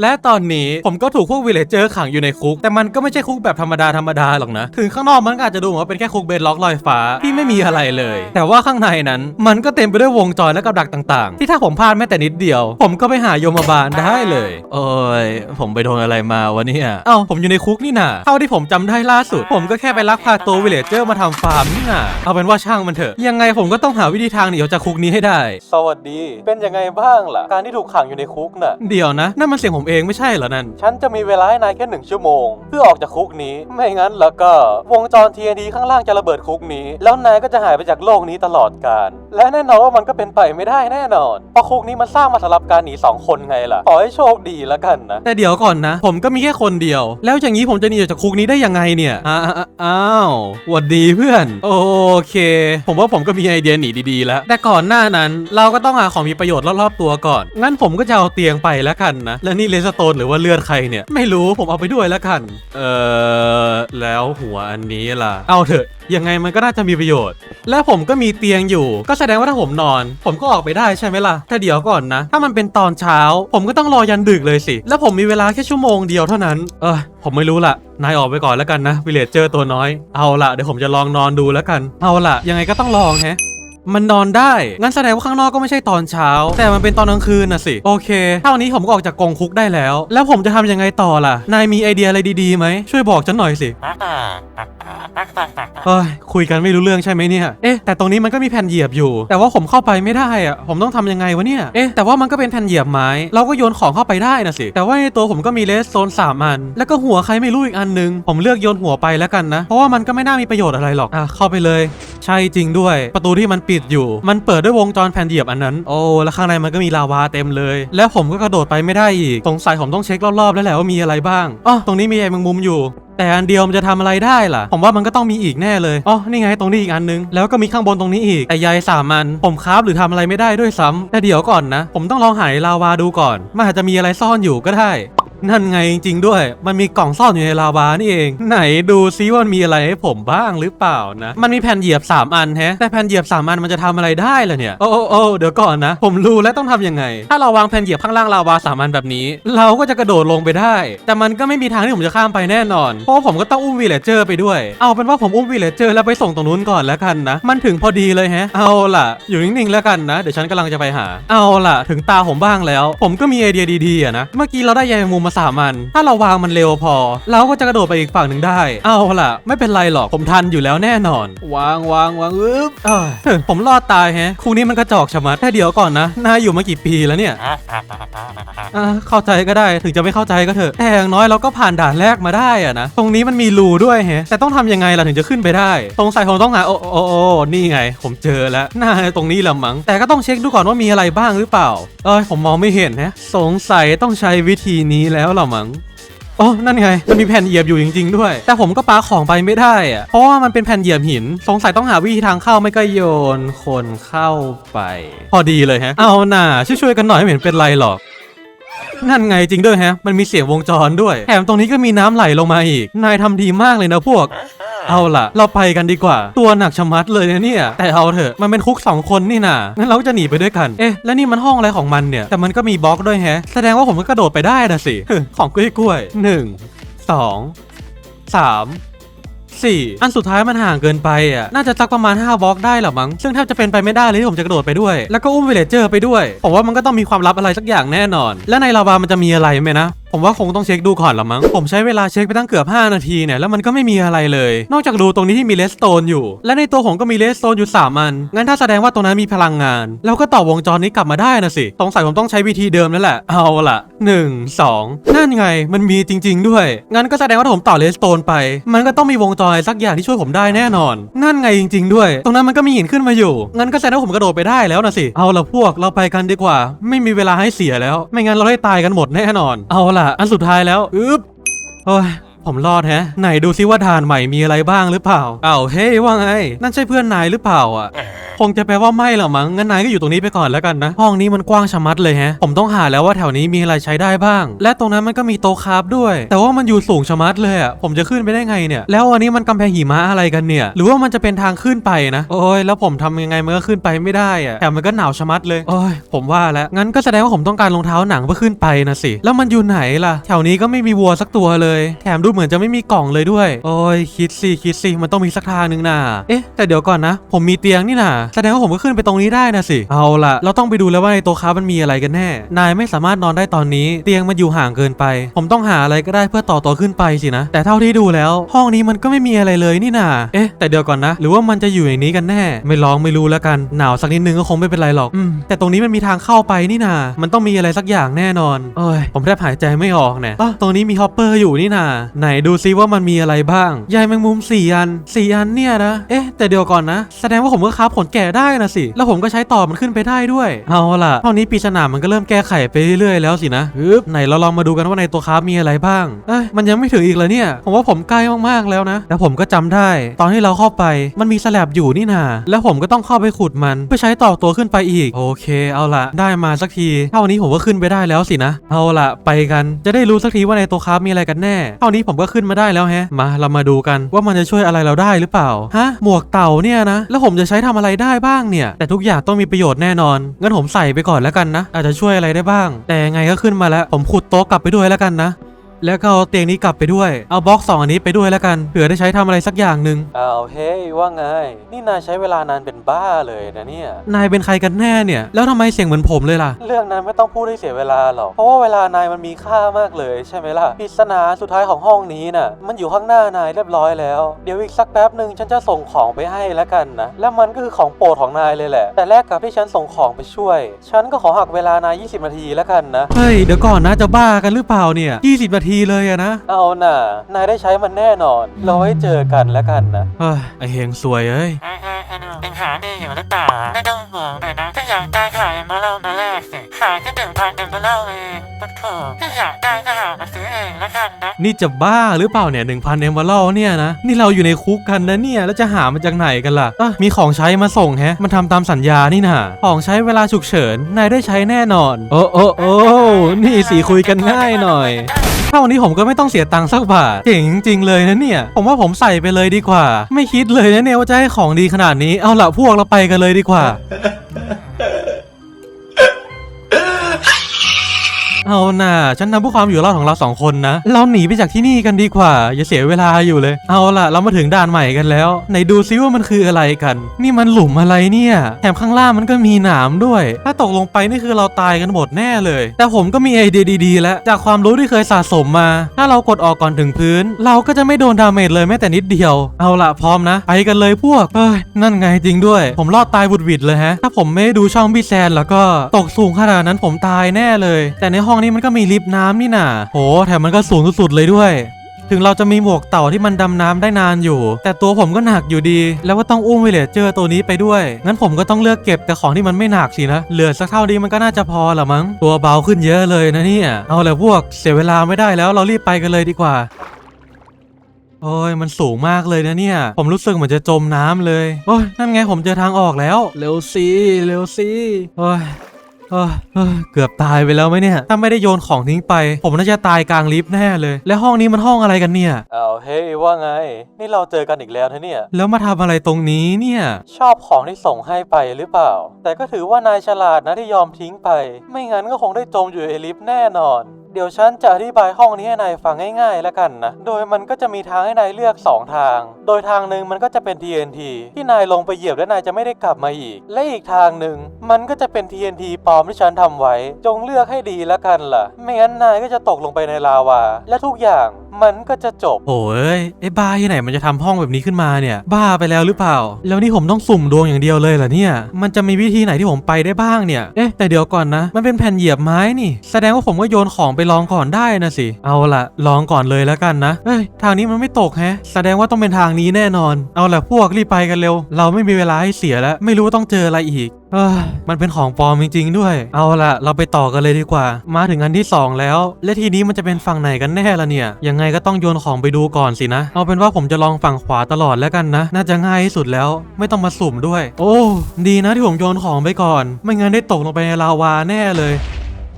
และตอนนี้ผมก็ถูกพวกวิลเลจเจอร์ขังอยู่ในคุก แต่มันก็ไม่ใช่คุกแบบธรรมดาธรรมดาหรอกนะ ถึงข้างนอกมันก็อาจจะดูเหมือนว่าเป็นแค่คุกเบดล็อกลอยฟ้าที่ไม่มีอะไรเลย แต่ว่าข้างในนั้นมันก็เต็มไปด้วยวงจรและกับดักต่างๆ ที่ถ้าผมพลาดแม้แต่นิดเดียว ผมก็ไปหาโยมบาลได้เลย โอ้ยผมไปโดนอะไรมาวะเนี่ยเอ้าผมอยู่ในคุกนี่นาเท่าที่ผมจำได้ล่าสุด ผมก็แค่ไปลักพาตัววิลเลจเจอร์มาทำฟาร์มนี่นาเอาเป็นว่าช่างมันเถอะยังไงผมก็ต้องหาวิธีทางหนีออกจากคุกนี้ให้ได้ สวัสดี เป็นยังไงบ้างล่ะการที่ถูกขังอยู่ในคุกน่ะเดี๋ยวนะนั่นมันเสียงผมเองไม่ใช่เหรอนั่น ฉันจะมีเวลาให้นายแค่หนึ่งชั่วโมง เพื่อออกจากคุกนี้ ไม่งั้นแล้วก็วงจร TNT ข้างล่างจะระเบิดคุกนี้ แล้วนายก็จะหายไปจากโลกนี้ตลอดกาล และแน่นอนว่ามันก็เป็นไปไม่ได้แน่นอน เพราะคุกนี้มันสร้างมาสำหรับการหนีสองคนไงล่ะ ขอให้โชคดีแล้วกันนะ แต่เดี๋ยวก่อนนะ ผมก็มีแค่คนเดียว แล้วอย่างนี้ผมจะหนีออกจากคุกนี้ได้ยังไงเนี่ยอ้าอ้าวหวัดดีเพื่อน โอเค ผมว่าผมก็มีไอเดียหนีดีๆแล้ว แต่ก่อนหน้านั้น เราก็ต้องหาของมีประโยชน์รอบๆตัวก่อน งั้นผมก็จะเอาเตียงไปแล้วกันนะ แล้วนี่เลสโตนหรือว่าเลือดใครเนี่ย ไม่รู้ผมเอาไปด้วยแล้วกัน เออแล้วหัวอันนี้ล่ะ เอาเถอะ ยังไงมันก็น่าจะมีประโยชน์ และผมก็มีเตียงอยู่ ก็แสดงว่าถ้าผมนอน ผมก็ออกไปได้ใช่ไหมล่ะแต่เดี๋ยวก่อนนะ ถ้ามันเป็นตอนเช้า ผมก็ต้องรอยันดึกเลยสิ แล้วผมมีเวลาแค่ชั่วโมงเดียวเท่านั้น เออผมไม่รู้ละนายออกไปก่อนแล้วกันนะวิเลจเจอร์ตัวน้อย เอาละเดี๋ยวผมจะลองนอนดูแล้วกัน เอาละยังไงก็ต้องลองแฮะ มันนอนได้ งั้นแสดงว่าข้างนอกก็ไม่ใช่ตอนเช้า แต่มันเป็นตอนกลางคืนน่ะสิ โอเค เท่านี้ผมก็ออกจากกรงคุกได้แล้ว แล้วผมจะทำยังไงต่อล่ะ นายมีไอเดียอะไรดีๆไหม ช่วยบอกฉันหน่อยสิเฮ้ยคุยกันไม่รู้เรื่องใช่ไหมเนี่ย เอ๊ะ แต่ตรงนี้มันก็มีแผ่นเหยียบอยู่ แต่ว่าผมเข้าไปไม่ได้อะผมต้องทำยังไงวะเนี่ย เอ๊ะ แต่ว่ามันก็เป็นแผ่นเหยียบไม้ เราก็โยนของเข้าไปได้นะสิ แต่ว่าในตัวผมก็มีเลสโซนสามอัน แล้วก็หัวใครไม่รู้อีกอันนึง ผมเลือกโยนหัวไปแล้วกันนะ เพราะว่ามันก็ไม่น่ามีประโยชน์อะไรหรอก อะ เข้าไปเลย ใช่จริงด้วย ประตูที่มันปิดอยู่ มันเปิดด้วยวงจรแผ่นเหยียบอันนั้น โอ้ แล้วข้างในมันก็มีลาวาเต็มเลย แล้วผมก็กระโดดไปไม่ได้อีก สงสัยผมต้องเช็ครอบๆแล้วแหละว่ามีอะไรบ้าง อ๋อ ตรงนี้มีไอ้แมงมุมอยู่แต่อันเดียวมันจะทำอะไรได้ล่ะ ผมว่ามันก็ต้องมีอีกแน่เลย อ๋อ นี่ไงตรงนี้อีกอันนึง แล้วก็มีข้างบนตรงนี้อีก แต่ใยสามัน ผมคราฟหรือทำอะไรไม่ได้ด้วยซ้ำแต่เดี๋ยวก่อนนะ ผมต้องลองหาในลาวาดูก่อน มันอาจจะมีอะไรซ่อนอยู่ก็ได้ นั่นไงจริงๆด้วย มันมีกล่องซ่อนอยู่ในลาวานี่เอง ไหนดูซิว่ามันมีอะไรให้ผมบ้างหรือเปล่านะ มันมีแผ่นเหยียบ 3 อันแฮะ แต่แผ่นเหยียบ 3 อันมันจะทำอะไรได้ล่ะเนี่ย โอ้โอ้โอเดี๋ยวก่อนนะ ผมรู้แล้วต้องทำยังไง ถ้าเราวางแผ่นเหยียบข้างล่างลาวาสามอันแบบนี้ เราก็จะกระโดดลงไปได้ แต่มันก็ไม่มีทางที่ผมจะข้ามไปแน่นอน เพราะผมก็ต้องอุ้มวีเลเจอร์ไปด้วย เอาเป็นว่าผมอุ้มวีเลเจอร์แล้วไปส่งตรงนู้นก่อนแล้วกันนะ มันถึงพอดีเลยแฮะ เอาล่ะ อยู่นิ่งๆแล้วกันนะ เดี๋ยวฉันกำลังจะไปหา เอาล่ะ ถึงตาผมบ้างแล้ว ผมก็มีไอเดียดีๆอะนะ เมื่อกี้เราได้ยแมงมุมมาสามอัน ถ้าเราวางมันเร็วพอ เราก็จะกระโดดไปอีกฝั่งหนึ่งได้ เอาล่ะ ไม่เป็นไรหรอก ผมทันอยู่แล้วแน่นอน วางวางวางอึ๊บเอ้ยเฮ้ยผมรอดตายแฮะครูนี้มันกระจอกชะมัดแต่เดี๋ยวก่อนนะนายอยู่มากี่ปีแล้วเนี่ยอะเข้าใจก็ได้ถึงจะไม่เข้าใจก็เถอะแต่อย่างน้อยเราก็ผ่านด่านแรกมาได้อะนะตรงนี้มันมีรูด้วยแฮะแต่ต้องทำยังไงล่ะถึงจะขึ้นไปได้สงสัยผมต้องหาโอ้โอ้โอ้นี่ไง ผมเจอแล้วน่าจะตรงนี้แหละมั้งแต่ก็ต้องเช็คดูก่อนว่ามีอะไรบ้างหรือเปล่าเอ้ยผมมองไม่เห็นฮะสงสัยต้องใช้วิธีนี้แล้วแล้วหรอมั้งโอ้นั่นไง มันมีแผ่นเหยียบอยู่จริง ๆ ด้วย แต่ผมก็ปาของไปไม่ได้อะเพราะว่ามันเป็นแผ่นเหยียบหิน สงสัยต้องหาวิธีทางเข้าไม่ก็โยนคนเข้าไป พอดีเลยฮะ เอาหน่าช่วยๆกันหน่อยไม่เห็นเป็นไรหรอก นั่นไงจริงด้วยฮะ มันมีเสียงวงจรด้วย แถมตรงนี้ก็มีน้ำไหลลงมาอีก นายทำดีมากเลยนะพวก เอาล่ะ เราไปกันดีกว่า ตัวหนักชะมัดเลยนะเนี่ย แต่เอาเถอะมันเป็นคุกสองคนนี่นางั้นเราก็จะหนีไปด้วยกัน เอ๊ะ แล้วนี่มันห้องอะไรของมันเนี่ย แต่มันก็มีบล็อกด้วยแฮะ แสดงว่าผมก็กระโดดไปได้นะสิ ของกล้วยกล้วยหนึ่งสองสามสี่อันสุดท้ายมันห่างเกินไปอะ น่าจะสักประมาณ 5บล็อกได้หรอมั้ง ซึ่งแทบจะเป็นไปไม่ได้เลยที่ผมจะกระโดดไปด้วย แล้วก็อุ้มวิลเลเจอร์ไปด้วย ผมว่ามันก็ต้องมีความลับอะไรสักอย่างแน่นอน และในลาวามันจะมีอะไรไหมนะ ผมว่าคงต้องเช็คดูก่อนละมั้ง ผมใช้เวลาเช็คไปตั้งเกือบ 5 นาทีเนี่ย แล้วมันก็ไม่มีอะไรเลย นอกจากรูตรงนี้ที่มีเลสโตนอยู่ และในตัวผมก็มีเลสโตนอยู่3อัน งั้นถ้าแสดงว่าตรงนั้นมีพลังงานแล้วก็ต่อวงจรนี้กลับมาได้นะสิสงสัยผมต้องใช้วิธีเดิมแล้วแหละ เอาล่ะ1 2 นั่นไง มันมีจริง ๆ ด้วย งั้นก็แสดงว่าผมต่อเลสโตนไป มันก็ต้องมีวงจรสักอย่างที่ช่วยผมได้แน่นอน นั่นไงจริง ๆ ด้วย ตรงนั้นมันก็มีหินขึ้นมาอยู่ งั้นก็แสดงว่าผมกระโดดไปได้แล้วนะสิ เอาละพวกเราไปกันดีกว่า ไม่มีเวลาให้เสียแล้ว ไม่งั้นเราได้ตายกันหมดแน่นอน เอาละอันสุดท้ายแล้วอึ๊บโอ้ยผมรอดแฮะ ไหนดูซิว่าด่านใหม่มีอะไรบ้างหรือเปล่าอ้าวเฮ้ยว่าไง นั่นใช่เพื่อนนายหรือเปล่าอะค งจะแปลว่าไม่หรอกมั้งงั้นนายก็อยู่ตรงนี้ไปก่อนแล้วกันนะ ห้องนี้มันกว้างชะมัดเลยฮะ ผมต้องหาแล้วว่าแถวนี้มีอะไรใช้ได้บ้าง และตรงนั้นมันก็มีโต๊ะคราฟด้วย แต่ว่ามันอยู่สูงชะมัดเลยอะผมจะขึ้นไปได้ไงเนี่ยแล้วอันนี้มันกำแพงหิมะอะไรกันเนี่ย หรือว่ามันจะเป็นทางขึ้นไปนะโอ้ยแล้วผมทำยังไงมันก็ขึ้นไปไม่ได้อะแถมมันก็หนาวชะมัดเลยโอ้ยผมว่าแล้วงั้นก็แสดงว่าผมต้องการรองเท้าหนังเพื่อขึ้นไปนะสิแล้วมันอยู่ไหนล่ะ แถวนี้ก็ไม่มีวัวสักตัวเลย แถมดูเหมือนจะไม่มีกล่องเลยด้วย โอ้ยคิดสิคิดสิมันต้องมีสักทางหนึ่งนะเอ๊ะแต่เดี๋ยวก่อนนะ ผมมีเตียงนี่นะแสดงว่าผมก็ขึ้นไปตรงนี้ได้นะสิ เอาล่ะ เราต้องไปดูแล้วว่าในโต๊ะค้ามันมีอะไรกันแน่ นายไม่สามารถนอนได้ตอนนี้ เตียงมันอยู่ห่างเกินไป ผมต้องหาอะไรก็ได้เพื่อต่อตัวขึ้นไปสินะ แต่เท่าที่ดูแล้ว ห้องนี้มันก็ไม่มีอะไรเลยนี่น่ะเอ๊ะ แต่เดี๋ยวก่อนนะ หรือว่ามันจะอยู่ในนี้กันแน่ ไม่ลองไม่รู้แล้วกัน หนาวสักนิดนึงก็คงไม่เป็นไรหรอก อืม แต่ตรงนี้มันมีทางเข้าไปนี่น่ะมันต้องมีอะไรสักอย่างแน่นอน เอ้ย ผมแทบหายใจไม่ออกเนี่ยอ๋อตรงนี้มีฮอปเปอร์อยู่นี่น่ะไหนดูซิว่ามันมีอะไรบ้าง ใยแมงมุมสี่อันสี่อันเนี่ยนะ เอ๊ะ แต่เดี๋ยวก่อนนะ แสดงว่าผมก็ค้าผลแก่ได้นะสิ แล้วผมก็ใช้ต่อมันขึ้นไปได้ด้วย เอาล่ะเท่านี้ปริศนามันก็เริ่มแก้ไขไปเรื่อยๆแล้วสินะฮึบไหนเราลองมาดูกันว่าในตัวค้ามีอะไรบ้างเอ้ยมันยังไม่ถึงอีกเลยเนี่ย ผมว่าผมใกล้มากๆแล้วนะ แต่ผมก็จำได้ ตอนที่เราเข้าไป มันมีสแลบอยู่นี่นา แล้วผมก็ต้องเข้าไปขุดมันเพื่อใช้ต่อตัวขึ้นไปอีก โอเค เอาล่ะ ได้มาสักที เท่านี้ผมก็ขึ้นไปได้แล้วสินะ เอาล่ะ ไปกัน จะได้รู้สักทีว่าในตัวค้ามีอะไรกันแน่ เท่านี้ผมก็ขึ้นมาได้แล้วแฮะ มาเรามาดูกันว่ามันจะช่วยอะไรเราได้หรือเปล่า ฮะ หมวกเต่าเนี่ยนะ แล้วผมจะใช้ทำอะไรได้บ้างเนี่ย แต่ทุกอย่างต้องมีประโยชน์แน่นอน งั้นผมใส่ไปก่อนแล้วกันนะ อาจจะช่วยอะไรได้บ้าง แต่ยังไงก็ขึ้นมาแล้ว ผมขุดโต๊ะกลับไปด้วยแล้วกันนะ แล้วก็เอาเตียงนี้กลับไปด้วย เอาบล็อกสองอันนี้ไปด้วยแล้วกัน เผื่อได้ใช้ทำอะไรสักอย่างหนึ่งอ้าวเฮ้ยว่าไง นี่นายใช้เวลานานเป็นบ้าเลยนะเนี่ย นายเป็นใครกันแน่เนี่ย แล้วทำไมเสียงเหมือนผมเลยล่ะ เรื่องนั้นไม่ต้องพูดให้เสียเวลาหรอก เพราะว่าเวลานายมันมีค่ามากเลยใช่ไหมล่ะ ปริศนาสุดท้ายของห้องนี้น่ะ มันอยู่ข้างหน้านายเรียบร้อยแล้ว เดี๋ยวอีกสักแป๊บหนึ่งฉันจะส่งของไปให้แล้วกันนะ และมันก็คือของโปรดของนายเลยแหละ แต่แลกกับที่ฉันส่งของไปช่วย ฉันก็ขอหักเวลานาย 20 นาทีแล้วกันนะ เฮ้ย เดี๋ยวก่อนนะจะบ้ากันหรือเปล่าเนี่ย 20 นาทีเลยอะนะ เอาน่ะ นายได้ใช้มันแน่นอน เราไว้เจอกันแล้วกันนะ เฮ้ยไอเฮงสวยเอ้ยไอ้ไอ้ไอ้หนูยังหาดีอยู่หรือเปล่าไม่ต้องห่วงเลยนะถ้าอยากได้ขายมาเล่ามาแลกสิขายแค่ถึงพันเต็มมาเล่าเองปัดโถถ้าอยากได้ก็หามาซื้อเองแล้วกันนะ นี่จะบ้าหรือเปล่าเนี่ย1,000เอมเบอร์เนี่ยนะ นี่เราอยู่ในคุกกันนะเนี่ย แล้วจะหามาจากไหนกันล่ะอะมีของใช้มาส่งแฮะ มันทำตามสัญญานี่นะของใช้เวลาฉุกเฉิน นายได้ใช้แน่นอน โอ้โอ้โอ้นี่สิคุยกันง่ายหน่อย เท่านี้ผมก็ไม่ต้องเสียตังค์สักบาทเก่งจริงๆเลยนะเนี่ย ผมว่าผมใส่ไปเลยดีกว่า ไม่คิดเลยนะเนี่ยว่าจะให้ของดีขนาดนี้ เอาละพวกเราไปกันเลยดีกว่า เอาหน่ะฉันนำผู้ความอยู่รอดของเราสองคนนะ เราหนีไปจากที่นี่กันดีกว่า อย่าเสียเวลาอยู่เลย เอาล่ะ เรามาถึงด่านใหม่กันแล้วไหนดูซิว่ามันคืออะไรกัน นี่มันหลุมอะไรเนี่ยแถมข้างล่างมันก็มีหนามด้วย ถ้าตกลงไปนี่คือเราตายกันหมดแน่เลย แต่ผมก็มีไอเดียดีๆ แล้ว จากความรู้ที่เคยสะสมมา ถ้าเรากดออกก่อนถึงพื้น เราก็จะไม่โดนดาเมจเลยแม้แต่นิดเดียว เอาล่ะพร้อมนะไปกันเลยพวกเอ้ยนั่นไงจริงด้วย ผมรอดตายบุดวิดเลยฮะ ถ้าผมไม่ด้ดูช่องพี่แซนแล้วก็ตกสูงขนาดนั้นผมตายแน่เลย แต่ในห้องนี้มันก็มีลิฟต์น้ำนี่น่ะโหแถมมันก็สูงสุดๆเลยด้วย ถึงเราจะมีหมวกเต่าที่มันดำน้ำได้นานอยู่ แต่ตัวผมก็หนักอยู่ดี แล้วก็ต้องอุ้มวิเลจเจอร์ตัวนี้ไปด้วย งั้นผมก็ต้องเลือกเก็บแต่ของที่มันไม่หนักสินะ เหลือสักเท่านี้มันก็น่าจะพอละมั้ง ตัวเบาขึ้นเยอะเลยนะเนี่ย เอาแหละพวก เสียเวลาไม่ได้แล้วเรารีบไปกันเลยดีกว่าโอ้ยมันสูงมากเลยนะเนี่ย ผมรู้สึกเหมือนจะจมน้ำเลย โอ้ยนั่นไงผมเจอทางออกแล้ว เร็วสิเร็วสิโอ้ย เอ้ยเอ้ยเกือบตายไปแล้วไหมเนี่ย ถ้าไม่ได้โยนของทิ้งไป ผมน่าจะตายกลางลิฟต์แน่เลย และห้องนี้มันห้องอะไรกันเนี่ยอ้าวเฮ้ยว่าไง นี่เราเจอกันอีกแล้วนะเนี่ย แล้วมาทำอะไรตรงนี้เนี่ย ชอบของที่ส่งให้ไปหรือเปล่า แต่ก็ถือว่านายฉลาดนะที่ยอมทิ้งไป ไม่งั้นก็คงได้จมอยู่ในลิฟต์แน่นอน เดี๋ยวฉันจะอธิบายห้องนี้ให้นายฟังง่ายๆแล้วกันนะ โดยมันก็จะมีทางให้นายเลือก 2 ทาง โดยทางหนึ่งมันก็จะเป็น TNT ที่นายลงไปเหยียบและนายจะไม่ได้กลับมาอีก และอีกทางหนึ่งมันก็จะเป็น TNT ปลอมที่ฉันทำไว้ จงเลือกให้ดีแล้วกันล่ะ ไม่งั้นนายก็จะตกลงไปในลาวา และทุกอย่าง มันก็จะจบ โอ้ยไอ้บ้าที่ไหนมันจะทำห้องแบบนี้ขึ้นมาเนี่ย บ้าไปแล้วหรือเปล่า แล้วนี่ผมต้องสุ่มดวงอย่างเดียวเลยเหรอเนี่ย มันจะมีวิธีไหนที่ผมไปได้บ้างเนี่ย เอ๊ะแต่เดี๋ยวก่อนนะ มันเป็นแผ่นเหยียบไม้นี่ แสดงว่าผมก็โยนของไปลองก่อนได้นะสิ เอาละลองก่อนเลยแล้วกันนะเอ้ยทางนี้มันไม่ตกแฮะ แสดงว่าต้องเป็นทางนี้แน่นอน เอาละพวกรีบไปกันเร็ว เราไม่มีเวลาให้เสียแล้ว ไม่รู้ว่าต้องเจออะไรอีก เอ้ยมันเป็นของปลอมจริง ๆ ด้วย เอาละเราไปต่อกันเลยดีกว่า มาถึงอันที่สองแล้ว และทีนี้มันจะเป็นฝั่งไหนกันแน่ละเนี่ย ยังไงก็ต้องโยนของไปดูก่อนสินะ เอาเป็นว่าผมจะลองฝั่งขวาตลอดแล้วกันนะ น่าจะง่ายที่สุดแล้ว ไม่ต้องมาสุ่มด้วย โอ้ ดีนะที่ผมโยนของไปก่อน ไม่งั้นได้ตกลงไปในลาวาแน่เลย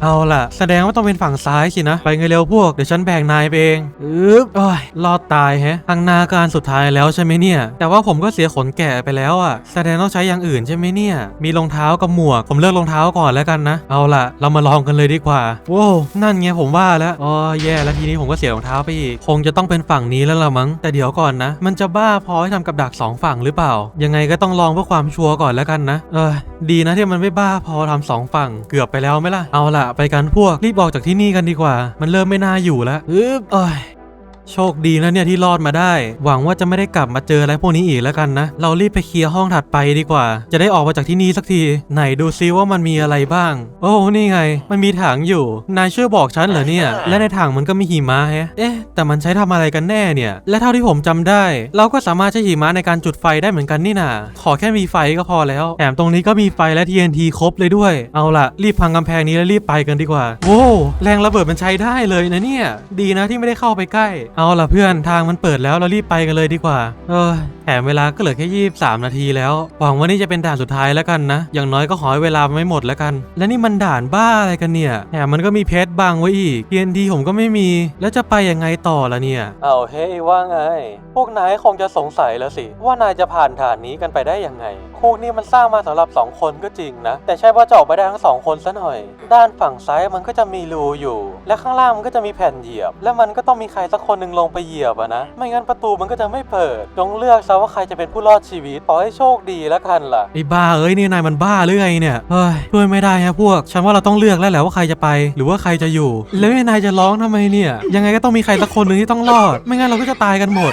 เอาล่ะ แสดงว่าต้องเป็นฝั่งซ้ายสินะ ไปไงเร็วพวก เดี๋ยวฉันแบกนายไปเองอึ๊บโอ้ยรอดตายแฮะทางนาการสุดท้ายแล้วใช่ไหมเนี่ย แต่ว่าผมก็เสียขนแก่ไปแล้วอะ แสดงต้องใช้อย่างอื่นใช่ไหมเนี่ย มีรองเท้ากับหมวก ผมเลือกรองเท้าก่อนแล้วกันนะ เอาล่ะ เรามาลองกันเลยดีกว่าว้าวนั่นไงผมว่าแล้วอ๋อแย่แล้วทีนี้ผมก็เสียรองเท้าไปอีก คงจะต้องเป็นฝั่งนี้แล้วละมั้ง แต่เดี๋ยวก่อนนะ มันจะบ้าพอให้ทำกับดักสองฝั่งหรือเปล่า ยังไงก็ต้องลองเพื่อความชัวร์ก่อนแล้วกันนะ เออ ดีนะที่มันไม่บ้าพอทำสองฝั่งเกือบไปแล้วไหมล่ะ เอาล่ะ ไปกันพวกรีบออกจากที่นี่กันดีกว่า มันเริ่มไม่น่าอยู่แล้วอึ๊บเอ้ย โชคดีนะเนี่ยที่รอดมาได้ หวังว่าจะไม่ได้กลับมาเจออะไรพวกนี้อีกแล้วกันนะ เรารีบไปเคลียร์ห้องถัดไปดีกว่า จะได้ออกมาจากที่นี่สักที ไหนดูซิว่ามันมีอะไรบ้าง โอ้นี่ไง มันมีถังอยู่ นายช่วยบอกฉันเหรอเนี่ย และในถังมันก็มีหิมะแฮะ เอ๊ะ แต่มันใช้ทำอะไรกันแน่เนี่ย และเท่าที่ผมจำได้ เราก็สามารถใช้หิมะในการจุดไฟได้เหมือนกันนี่นาขอแค่มีไฟก็พอแล้ว แถมตรงนี้ก็มีไฟและ TNT ครบเลยด้วย เอาล่ะ รีบพังกำแพงนี้แล้วรีบไปกันดีกว่าโว้แรงระเบิดมันใช้ได้เลยนะเนี่ย ดีนะที่ไม่ได้เข้าไปใกล้เอาล่ะเพื่อนทางมันเปิดแล้วเรารีบไปกันเลยดีกว่า เออแถมเวลาก็เหลือแค่ 23 นาทีแล้ว หวังว่านี่จะเป็นด่านสุดท้ายแล้วกันนะ อย่างน้อยก็ขอให้เวลาไม่หมดแล้วกัน และนี่มันด่านบ้าอะไรกันเนี่ยแถมมันก็มีเพชรบังไว้อีก TNT ผมก็ไม่มี แล้วจะไปยังไงต่อละเนี่ย เอาเฮ้ยว่าไง พวกนายคงจะสงสัยแล้วสิ ว่านายจะผ่านด่านนี้กันไปได้ยังไงคุกนี่มันสร้างมาสำหรับ 2 คนก็จริงนะ แต่ใช่ว่าจะออกไปได้ทั้งสองคนซะหน่อย ด้านฝั่งซ้ายมันก็จะมีรูอยู่ และข้างล่างมันก็จะมีแผ่นเหยียบ และมันก็ต้องมีใครสักคนนึ่งลงไปเหยียบอะนะ ไม่งั้นประตูมันก็จะไม่เปิด จงเลือกซะว่าใครจะเป็นผู้รอดชีวิต ขอให้โชคดีแล้วกันล่ะ ไอ้บ้าเอ้ยนี่นายมันบ้าหรือไงเนี่ยเฮ้ยช่วยไม่ได้ฮะพวก ฉันว่าเราต้องเลือกแล้วแหละว่าใครจะไป หรือว่าใครจะอยู่ แล้วไอ้นายจะร้องทำไมเนี่ย ยังไงก็ต้องมีใครสักคนหนึ่งที่ต้องรอด ไม่งั้นเราก็จะตายกันหมด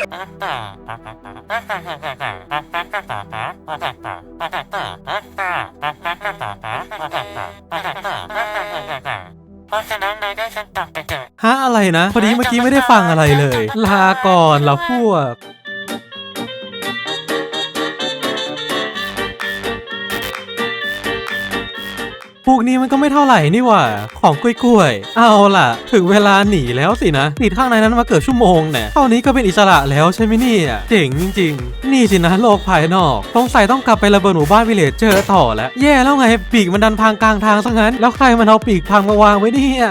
เพราะฉะนั้นนายก็ฉันตักไปเถอะฮะอะไรนะ พอดีเมื่อกี้ไม่ได้ฟังอะไรเลย ลาก่อนละพวก พวกนี้มันก็ไม่เท่าไหร่นี่หว่า ของกล้วยๆ เอาล่ะ ถึงเวลาหนีแล้วสินะติดข้างในนั้นมาเกือบชั่วโมงเนี่ยเท่านี้ก็เป็นอิสระแล้วใช่ไหมเนี่ย เจ๋งจริง ๆ นี่สินะโลกภายนอกสงสัยต้องกลับไประเบิดหมู่บ้านวิเลจเจอร์ต่อแล้ว แย่แล้วไงปีกมันดันพังกลางทางซะงั้น แล้วใครมันเอาปีกพังมาวางไว้เนี่ย